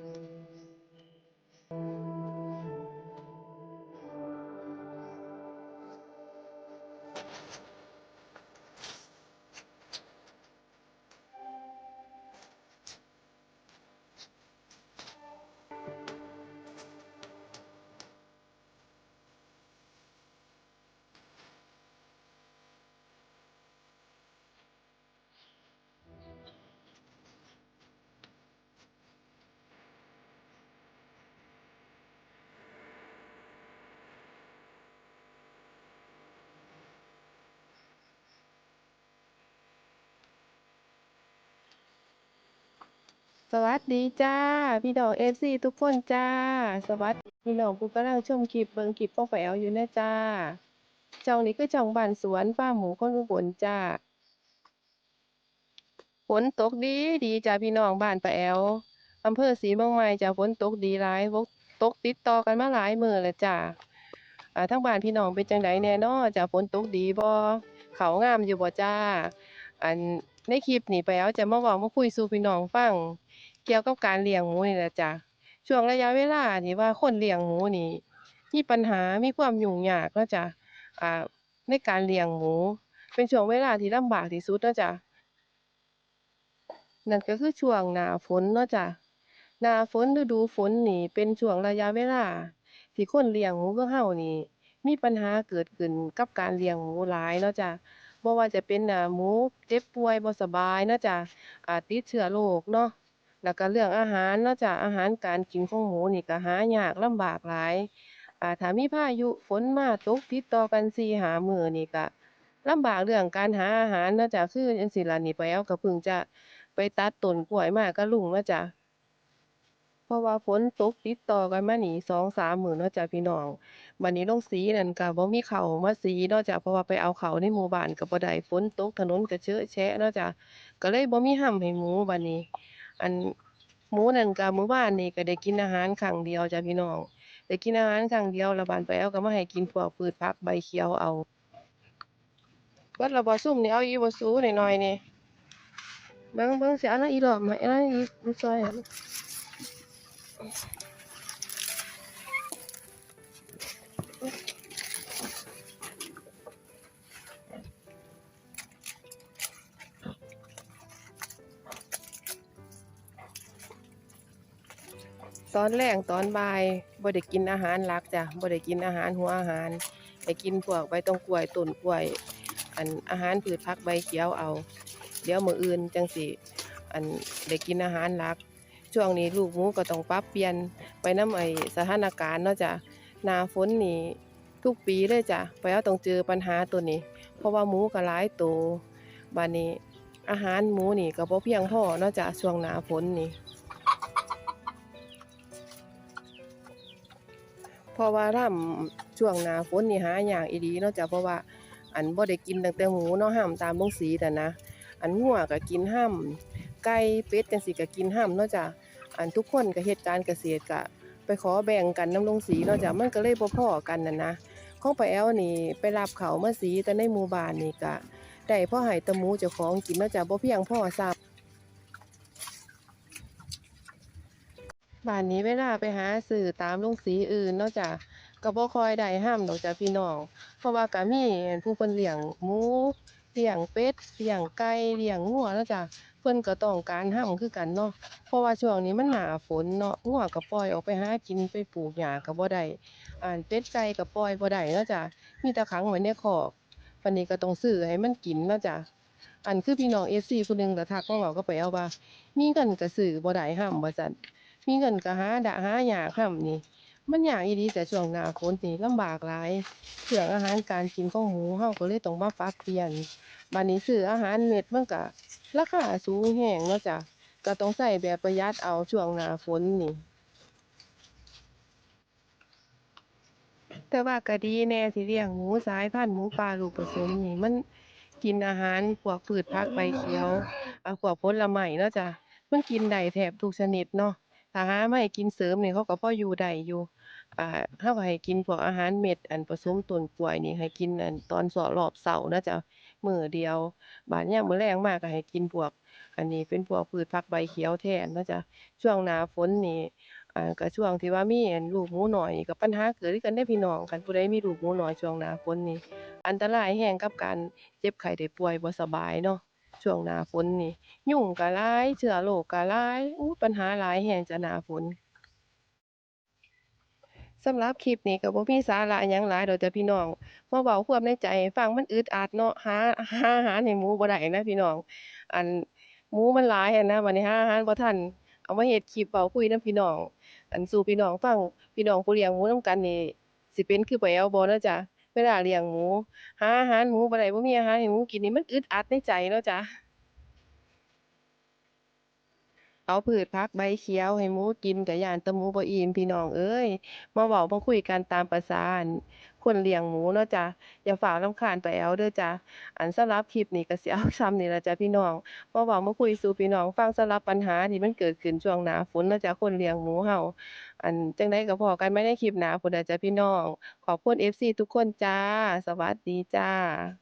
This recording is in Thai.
嗯。 สวัสดีจ้า พี่น้องเอฟซีทุกคนจ้า สวัสดีพี่น้องผู้กำลังชมคลิปเบิงคลิปป้องแอวอยู่นะจ้าช่องนี้คือช่องบ้านสวนป้าหมูคนอุบลจ้าฝนตกดีดีจ้าพี่น้องบ้านป้าแอวอำเภอศรีเมืองใหม่จ้าฝนตกดีหลายตกติดต่อกันมาหลายมือแล้วจ้าอ่าทั้งบ้านพี่น้องเป็นจังไดแน่นอจ้าฝนตกดีบ่เขางามอยู่บ่จ้า อัน ในคลิปนี้ไปเอาจะมาเว้ามาคุยสู่พี่น้องฟัง เกี่ยวกับการเลี้ยงหมูนี่แหละจ้ะช่วงระยะเวลาที่ว่าคนเลี้ยงหมูนี่มีปัญหามีความยุ่งยากเนะจ้ะอ่าในการเลี้ยงหมู เป็นช่วงเวลาที่ลำบากที่สุดนาะจ้ะนั่นก็คือช่วงหน้าฝนเนาะจ้ะหน้าฝนฤดูฝนนี่ เป็นช่วงระยะเวลาที่คนเลี้ยงหมูขอเฮานี่ มีปัญหาเกิดขึ้นกับการเลี้ยงหมูหลายเนาะจ้ะ บ่ว่าจะเป็นอ่าหมูเจ็บป่วยบ่สบายเนาะจ้ะอ่าติดเชื้อโรคเนาะแล้วก็เรื่องอาหารเนาะจ้ะอาหารการกินของหมูนี่ก็หายากลำบากหลายอ่าถ้ามีพายุฝนมาตกติดต่อกัน4-5มื้อนี่ก็ลำบากเรื่องการหาอาหารเนาะจ้ะคือจังซี่ล่ะนี่ไป้าแอ๋วก็เพิ่งจะไปตัดต้นกล้วยมากับลุงเนาะจ้ะ ราะว่าฝนตกติดต่อกันมานี่2-3มื้อเนาะจ้ะพี่น้องบัดนี้ลงสีนั่นก็บ่มีข้าวมาสีเนาะจ้ะเพราะว่าไปเอาข้าวในหมู่บ้านก็บ่ได้ฝนตกถนนก็เชอะแฉะเนาะจ้ะก็เลยบ่มีห้ำให้หมูบัดนี้ อันหมูนั่นก็มื้อวานนี่ก็ได้กินอาหารครั้งเดียวจ้ะพี่น้องได้กินอาหารครั้งเดียวแล้วบานไปเอาก็มาให้กินพวกพืชผักใบเขียวเอาเบิดแล้วบ่ซุมนี่เอาอีบ่สูน้อยๆนี่เบิ่งเบิ่งสิเอาอันนั้นอีกรอบไหมเอาอันนั้นอีซอย ตอนแลงตอนบ่ายบ่ได้กินอาหารหลักจ้ะบ่ได้กินอาหารหัวอาหารได้กินพวกใบตองกล้วยต้นกล้วย อันอาหารพืชผักใบเขียวเอา เดี๋ยวมื้ออื่นจังสิอันได้กินอาหารหลัก ช่วงนี้ลูกหมูก็ต้องปรับเปลี่ยนไปน้ำไอสถานการณ์เนาะจ้ะหนาฝนนี่ทุกปีเลยจ้ะไปเอาต้องเจอปัญหาตัวนี้ เพราะว่าหมูก็หลายโตวบัดนี้อาหารหมูนี่ก็บ่เพียงพอเนาะจ้ะช่วงหนาฝนนี่เพราะว่าถ้ำช่วงหนาฝนนี่หาอย่ากอีหลีเนาะจ้ะเพราะว่าอันบ่ได้กินตั้งแต่หมูเนาะห้ามตามลงสีแต่นะ อันงัวก็กินห้ามไก่เป็ดจังซี่ก็กินห้ามเนาะจ้ะ อันทุกคนก็เฮ็ดการเกษตรก็ไปขอแบ่งกันน้ำลงสีเนาะจ้ะมันก็เลยบ่พอกันนั่นนะของป้าแอ๋วนี่ไปรับเขาวมาสีแต่ในหมู่บ้านนี่ก็ได้พ่อห้แตะหมูเจ้าของกินนาะจ้ะบ่เพียงพ่อซ้ำบ้านนี้เวลาไปหาซื้อตามโรงสีอื่นนาะจ้ะก็บ่คอยได้ห้ามดอกจ้ะพี่น้องเพราะว่าก็มีผู้เพิ่นเลี้ยงหมูเลี้ยงเป็ดเลี้ยงไก่เลี้ยงงัวนาะจ้ะ เพิ่นก็ต้องการห้ามคือกันเนาะเพราะว่าช่วงนี้มันหนาฝนเนาะงัวก็ปล่อยออกไปหากินไปปลูกหญ้าก็บ่ได้อ่าเป็ดไก่ก็ปล่อยบ่ได้เนาะจ้ะมีแต่ขังไว้ในคอกวันนี้ก็ต้องซื้อให้มันกินเนาะจ้ะอันคือพี่น้อง FC ผู้หนึงก็ทักมาเว้ากับไปเอาว่า มีเงินก็ซื้อบ่ได้ห้ามว่าซั่นมีเงินก็หาดะหาหยากค่ำนี่มันยากอีหลีแต่ช่วงหน้าฝนนี่ลำบากหลายเรื่องอาหารการกินของหมูเฮาก็เลยต้องมาปรับเปลี่ยนบัดนี้ซื้ออาหารเม็ดมันก็ ราคาสูงแฮงเนาะจ้ะก็ต้องใช้แบบประหยัดเอาช่วงหน้าฝนนี่ แต่ว่าก็ดีแน่ที่เลี้ยงหมูสายพันธุ์หมูป่าลูกผสมนี่มันกินอาหารพวกพืชผักใบเขียวเอาพวกผลไม้เนาะจ้ะมันกินได้แทบทุกชนิดเนาะถ้าหามาให้กินเสริมนี่เขาก็พออยู่ได้อยู่อ่าเรากให้กินพวกอาหารเม็ดอันผสมต้นกล้วยนี่ให้กินอันตอนเช้ารอบเช้านะจ๊ะ มื้อเดียว บาดยามมื้อแลงมาก็ให้กินพวก อันนี้เป็นพวกพืชผักใบเขียวแทนเนาะจ๊ะช่วงหน้าฝนนี่อ่าก็ช่วงที่ว่ามีนลูกหมูน้อยนี่ก็ปัญหาเกิดคือกันเด้พี่น้องคันผู้ใดมีลูกหมูน้อยช่วงหน้าฝนนี่ อันตรายแรงกับการเจ็บไข้ได้ป่วยบ่สบายเนาะช่วงหน้าฝนนี่ ยุงก็หลายเชื้อโรคก็หลายอู้ปัญหาหลายแรงจะหน้าฝน สำหรับคลิปนี้ก็บ่มีสาระหยังหลายดอกจ้ะพี่น้องมาเว้าความในใจให้ฟังมันอึดอัดเนาะหาหาอาหารให้หมูบ่ได้นะพี่น้อง อันหมูมันหลายอะนะบัดนี้หาอาหารบ่ทันเอามาเฮ็ดคลิปเว้าคุยนำพี่น้อง อันสู่พี่น้องฟังพี่น้องผู้เลี้ยงหมูนำกันนี่สิเป็นคือไป้าแอ๋วบ่เนาะจ้ะเวลาเลี้ยงหมู หาอาหารหมูบ่ได้บ่มีอาหารให้หมูกินนี่มันอึดอัดในใจเนาะจ้ะ เอาพืชผักใบเขียวให้หมูกินก็ย้านแต่หมูบ่อิ่มพี่น้องเอ้ย มาเว้ามาคุยกันตามประสาอั่นคนเลี้ยงหมูเนาะจ้ะ อย่าฟ้าวรำคาญไปเอาเด้อจ้ะ อั่น สำหรับคลิปนี้ก็สิเอาส่ำนี้ล่ะจ้ะพี่น้อง มาเว้ามาคุยสู่พี่น้องฟังสำหรับปัญหาที่มันเกิดขึ้นช่วงหน้าฝนเนาะจ้ะ คนเลี้ยงหมูเราอั่น จั่งใดก็พ้อกันใหม่ในคลิปหน้าพู้นน่ะจ้ะพี่น้อง ขอบคุณ FC ทุกคนจ้า สวัสดีจ้า